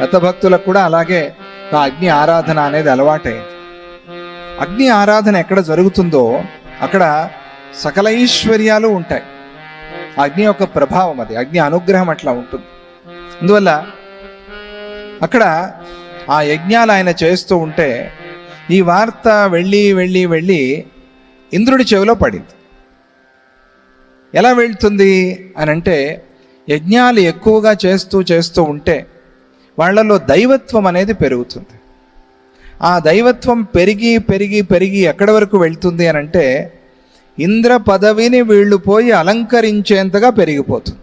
దత్తభక్తులకు కూడా అలాగే ఆ అగ్ని ఆరాధన అనేది అలవాటైంది. అగ్ని ఆరాధన ఎక్కడ జరుగుతుందో అక్కడ సకల ఐశ్వర్యాలు ఉంటాయి. అగ్ని యొక్క ప్రభావం అది అగ్ని అనుగ్రహం అట్లా ఉంటుంది. అందువల్ల అక్కడ ఆ యజ్ఞాలు ఆయన చేస్తూ ఉంటే ఈ వార్త వెళ్ళి వెళ్ళి వెళ్ళి ఇంద్రుడి చెవిలో పడింది. ఎలా వెళ్తుంది అని అంటే యజ్ఞాలు ఎక్కువగా చేస్తూ చేస్తూ ఉంటే వాళ్ళలో దైవత్వం అనేది పెరుగుతుంది. ఆ దైవత్వం పెరిగి పెరిగి పెరిగి ఎక్కడి వరకు వెళ్తుంది అని అంటే ఇంద్ర పదవిని వీళ్ళు పోయి అలంకరించేంతగా పెరిగిపోతుంది.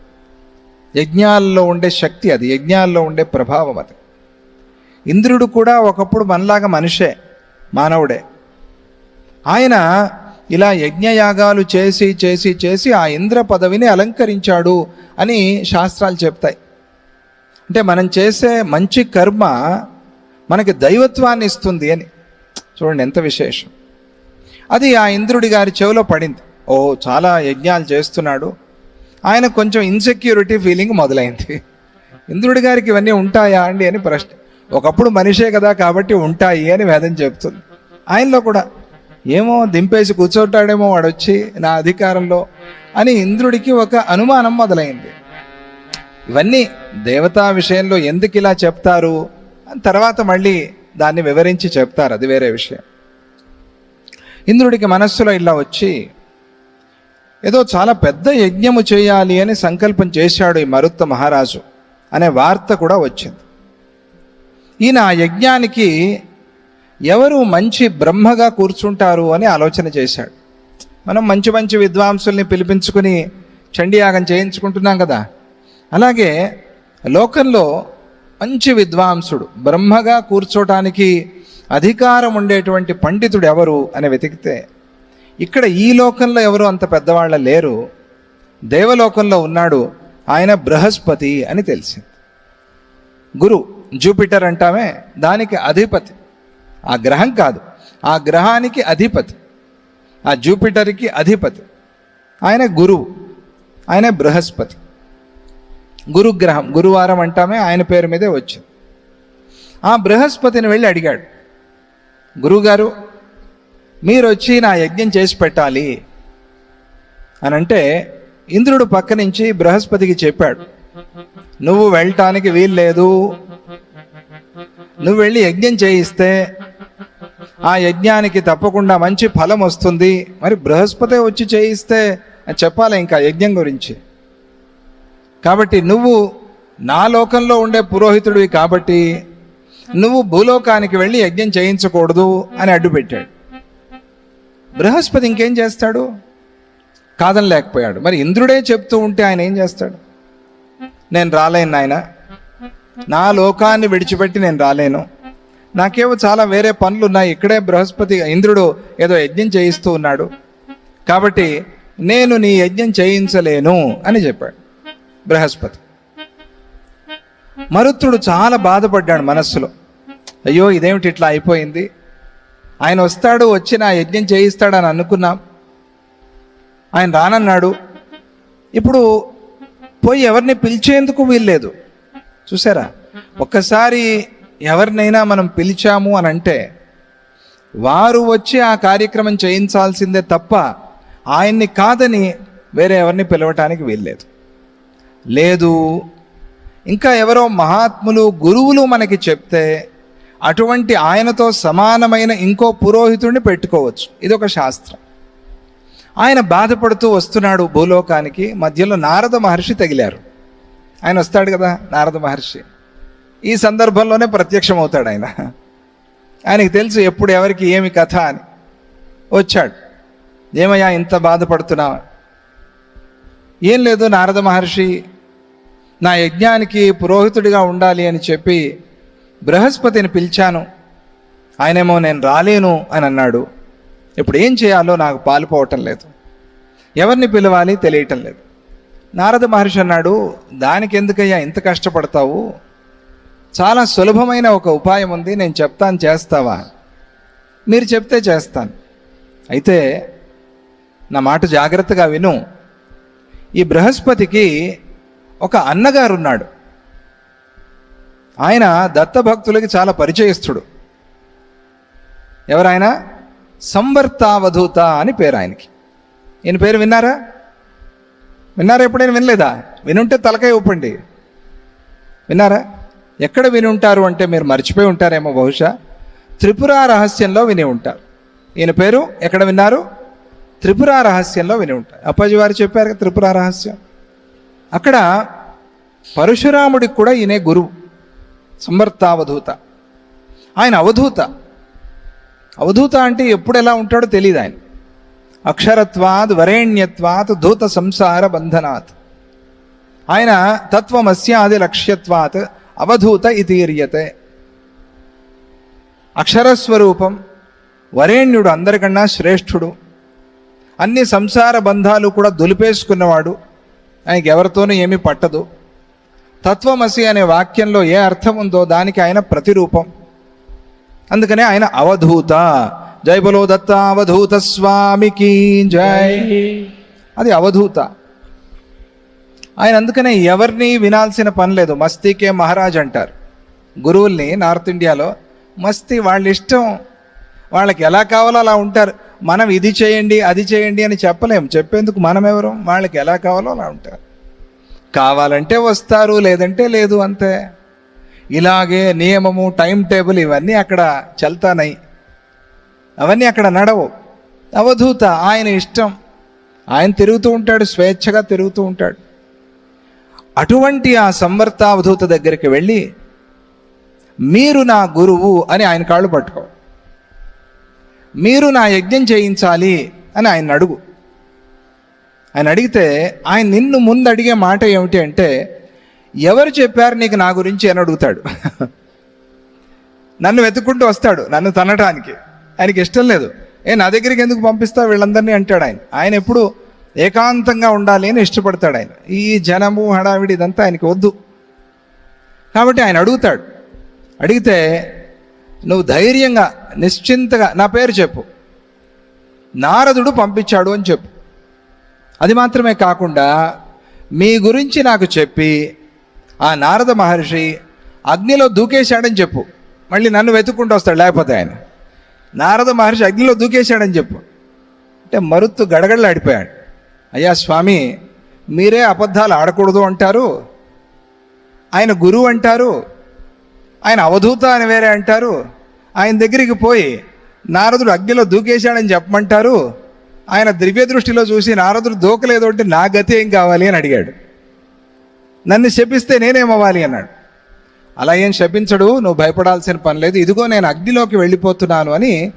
యజ్ఞాల్లో ఉండే శక్తి అది యజ్ఞాల్లో ఉండే ప్రభావం అది. ఇంద్రుడు కూడా ఒకప్పుడు మనలాగా మనిషే మానవుడే. ఆయన ఇలా యజ్ఞయాగాలు చేసి చేసి చేసి ఆ ఇంద్ర పదవిని అలంకరించాడు అని శాస్త్రాలు చెప్తాయి. అంటే మనం చేసే మంచి కర్మ మనకి దైవత్వాన్ని ఇస్తుంది అని. చూడండి ఎంత విశేషం. అది ఆ ఇంద్రుడి గారి చెవిలో పడింది. ఓ చాలా యజ్ఞాలు చేస్తున్నాడు. ఆయన కొంచెం ఇన్సెక్యూరిటీ ఫీలింగ్ మొదలైంది. ఇంద్రుడి గారికి ఇవన్నీ ఉంటాయా అండి అని ప్రశ్న. ఒకప్పుడు మనిషే కదా కాబట్టి ఉంటాయి అని వేదం చెప్తుంది ఆయనలో కూడా ఏమో దింపేసి కూర్చోటాడేమో వాడు వచ్చి నా అధికారంలో అని ఇంద్రుడికి ఒక అనుమానం మొదలైంది. ఇవన్నీ దేవతా విషయంలో ఎందుకు ఇలా చెప్తారు? అని తర్వాత మళ్ళీ దాన్ని వివరించి చెప్తారు. అది వేరే విషయం. ఇంద్రుడికి మనస్సులో ఇలా వచ్చి ఏదో చాలా పెద్ద యజ్ఞము చేయాలి అని సంకల్పం చేశాడు ఈ మరుత్త మహారాజు అనే వార్త కూడా వచ్చింది. ఈయన ఆ యజ్ఞానికి ఎవరు మంచి బ్రహ్మగా కూర్చుంటారు అని ఆలోచన చేశాడు. మనం మంచి మంచి విద్వాంసుల్ని పిలిపించుకుని చండీయాగం చేయించుకుంటున్నాం కదా. అలాగే లోకంలో మంచి విద్వాంసుడు బ్రహ్మగా కూర్చోటానికి అధికారం ఉండేటువంటి పండితుడు ఎవరు అని వెతికితే ఇక్కడ ఈ లోకంలో ఎవరు అంత పెద్దవాళ్ళ లేరు దేవలోకంలో ఉన్నాడు ఆయన బృహస్పతి అని తెలిసింది. గురు జూపిటర్ అంటామే దానికి అధిపతి. ఆ గ్రహం కాదు ఆ గ్రహానికి అధిపతి ఆ జూపిటర్కి అధిపతి. ఆయన గురువు ఆయన బృహస్పతి. గురుగ్రహం గురువారం అంటామే ఆయన పేరు మీదే వచ్చింది. ఆ బృహస్పతిని వెళ్ళి అడిగాడు గురువుగారు మీరు వచ్చి నా యజ్ఞం చేసి పెట్టాలి. అని అంటే ఇంద్రుడు పక్క నుంచి బృహస్పతికి చెప్పాడు నువ్వు వెళ్ళటానికి వీల్లేదు. నువ్వు వెళ్ళి యజ్ఞం చేయిస్తే ఆ యజ్ఞానికి తప్పకుండా మంచి ఫలం వస్తుంది. మరి బృహస్పతి వచ్చి చేయిస్తే చెప్పాలి ఇంకా యజ్ఞం గురించి? కాబట్టి నువ్వు నా లోకంలో ఉండే పురోహితుడివి కాబట్టి నువ్వు భూలోకానికి వెళ్ళి యజ్ఞం చేయించకూడదు అని అడ్డుపెట్టాడు బృహస్పతి ఇంకేం చేస్తాడు? కాదని లేకపోయాడు. మరి ఇంద్రుడే చెప్తూ ఉంటే ఆయన ఏం చేస్తాడు? నేను రాలేను నాయన. నా లోకాన్ని విడిచిపెట్టి నేను రాలేను. నాకేవో చాలా వేరే పనులు ఉన్నాయి ఇక్కడే బృహస్పతి ఇంద్రుడు ఏదో యజ్ఞం చేయిస్తూ ఉన్నాడు. కాబట్టి నేను నీ యజ్ఞం చేయించలేను అని చెప్పాడు. బృహస్పతి. మరుత్రుడు చాలా బాధపడ్డాడు మనస్సులో. అయ్యో ఇదేమిటి ఇట్లా అయిపోయింది? ఆయన వస్తాడు వచ్చి నా యజ్ఞం చేయిస్తాడని అనుకున్నాం. ఆయన రానన్నాడు. ఇప్పుడు పోయి ఎవరిని పిలిచేందుకు వీల్లేదు. చూసారా? ఒక్కసారి ఎవరినైనా మనం పిలిచాము అని అంటే వారు వచ్చి ఆ కార్యక్రమం చేయించాల్సిందే తప్ప ఆయన్ని కాదని వేరే ఎవరిని పిలవటానికి వీల్లేదు. లేదు. ఇంకా ఎవరో మహాత్ములు గురువులు మనకి చెప్తే అటువంటి ఆయనతో సమానమైన ఇంకో పురోహితుడిని పెట్టుకోవచ్చు. ఇది ఒక శాస్త్రం. ఆయన బాధపడుతూ వస్తున్నాడు భూలోకానికి. మధ్యలో నారద మహర్షి తగిలారు. ఆయన వస్తాడు కదా నారద మహర్షి. ఈ సందర్భంలోనే ప్రత్యక్షం అవుతాడు ఆయన. ఆయనకి తెలుసు ఎప్పుడు ఎవరికి ఏమి కథ అని. వచ్చాడు. ఏమయ్యా ఇంత బాధపడుతున్నావా? ఏం లేదు నారద మహర్షి నా యజ్ఞానికి పురోహితుడిగా ఉండాలి అని చెప్పి బృహస్పతిని పిలిచాను. ఆయనేమో నేను రాలేను అని అన్నాడు. ఇప్పుడు ఏం చేయాలో నాకు పాలుపోవటం లేదు. ఎవరిని పిలవాలి తెలియటం లేదు. నారద మహర్షి అన్నాడు దానికి ఎందుకయ్యా ఇంత కష్టపడతావు? చాలా సులభమైన ఒక ఉపాయం ఉంది నేను చెప్తాను చేస్తావా? మీరు చెప్తే చేస్తాను. అయితే నా మాట జాగ్రత్తగా విను. ఈ బృహస్పతికి ఒక అన్నగారు ఉన్నాడు ఆయన దత్తభక్తులకి చాలా పరిచయస్తుడు ఎవరాయన? సంవర్తావధూత అని పేరు ఆయనకి ఈయన పేరు విన్నారా? విన్నారా ఎప్పుడైనా వినలేదా? వినుంటే తలకాయ ఊపండి. విన్నారా? ఎక్కడ విని ఉంటారు అంటే మీరు మర్చిపోయి ఉంటారేమో బహుశా. త్రిపుర రహస్యంలో విని ఉంటారు. ఈయన పేరు ఎక్కడ విన్నారు? త్రిపుర రహస్యంలో విని ఉంటారు. అప్పాజీ వారు చెప్పారు త్రిపుర రహస్యం. అక్కడ పరశురాముడికి కూడా ఈయనే గురువు సమర్థావధూత ఆయన అవధూత. అవధూత అంటే ఎప్పుడు ఎలా ఉంటాడో తెలియదు ఆయన. అక్షరత్వాత్ వరేణ్యత్వాత్ ధూత సంసార బంధనాత్. ఆయన తత్వమస్యాది లక్ష్యత్వాత్ అవధూత ఇతీర్యతే. అక్షరస్వరూపం వరేణ్యుడు అందరికన్నా శ్రేష్ఠుడు. అన్ని సంసార బంధాలు కూడా దులిపేసుకున్నవాడు. ఆయనకి ఎవరితోనూ ఏమీ పట్టదు. తత్వమసి అనే వాక్యంలో ఏ అర్థం ఉందో దానికి ఆయన ప్రతిరూపం. అందుకనే ఆయన అవధూత. జై బలో దత్త అవధూత స్వామికి జై. అది అవధూత. ఆయన అందుకనే ఎవరిని వినాల్సిన పని లేదు. మస్తీకే మహారాజ్ అంటారు. గురువుల్ని నార్త్ ఇండియాలో మస్తీ వాళ్ళ ఇష్టం వాళ్ళకి ఎలా కావాలో అలా ఉంటారు. మనం ఇది చేయండి అది చేయండి అని చెప్పలేం. చెప్పేందుకు మనం ఎవరు? వాళ్ళకి ఎలా కావాలో అలా ఉంటారు. కావాలంటే వస్తారు లేదంటే లేదు అంతే. ఇలాగే నియమము టైం టేబుల్ ఇవన్నీ అక్కడ చల్తానై. అవన్నీ అక్కడ నడవు. అవధూత ఆయన ఇష్టం. ఆయన తిరుగుతూ ఉంటాడు స్వేచ్ఛగా తిరుగుతూ ఉంటాడు. అటువంటి ఆ సంవర్తావధూత దగ్గరికి వెళ్ళి మీరు నా గురువు అని ఆయన కాళ్ళు పట్టుకో మీరు నా యజ్ఞం చేయించాలి అని ఆయన అడుగు. ఆయన అడిగితే ఆయన నిన్ను ముందు అడిగే మాట ఏమిటి అంటే ఎవరు చెప్పారు నీకు నా గురించి అని అడుగుతాడు. నన్ను వెతుక్కుంటూ వస్తాడు నన్ను తనటానికి. ఆయనకి ఇష్టం లేదు. ఏ నా దగ్గరికి ఎందుకు పంపిస్తా వీళ్ళందరినీ అంటాడు ఆయన. ఆయన ఎప్పుడు ఏకాంతంగా ఉండాలి అని ఇష్టపడతాడు ఆయన. ఈ జనము హడావిడి ఇదంతా ఆయనకి వద్దు. కాబట్టి ఆయన అడుగుతాడు. అడిగితే నువ్వు ధైర్యంగా నిశ్చింతగా నా పేరు చెప్పు. నారదుడు పంపించాడు అని చెప్పు. అది మాత్రమే కాకుండా మీ గురించి నాకు చెప్పి ఆ నారద మహర్షి అగ్నిలో దూకేశాడని చెప్పు. మళ్ళీ నన్ను వెతుక్కుంటూ వస్తాడు లేకపోతే ఆయన. నారద మహర్షి అగ్నిలో దూకేశాడని చెప్పు. అంటే మరుత్తు గడగడలాడిపోయాడు. అయ్యా స్వామి మీరే అబద్ధాలు ఆడకూడదు అంటారు. ఆయన గురువు అంటారు. ఆయన అవధూత అని వేరే అంటారు. ఆయన దగ్గరికి పోయి నారదుడు అగ్నిలో దూకేశాడని చెప్పమంటారు? ఆయన దివ్య దృష్టిలో చూసి నారదుడు దూకలేదు అంటే నా గతి ఏం కావాలి? అని అడిగాడు. నన్ను శపిస్తే నేనేమవ్వాలి? అన్నాడు. అలా ఏం శపించడు నువ్వు భయపడాల్సిన పని లేదు. ఇదిగో నేను అగ్నిలోకి వెళ్ళిపోతున్నాను అని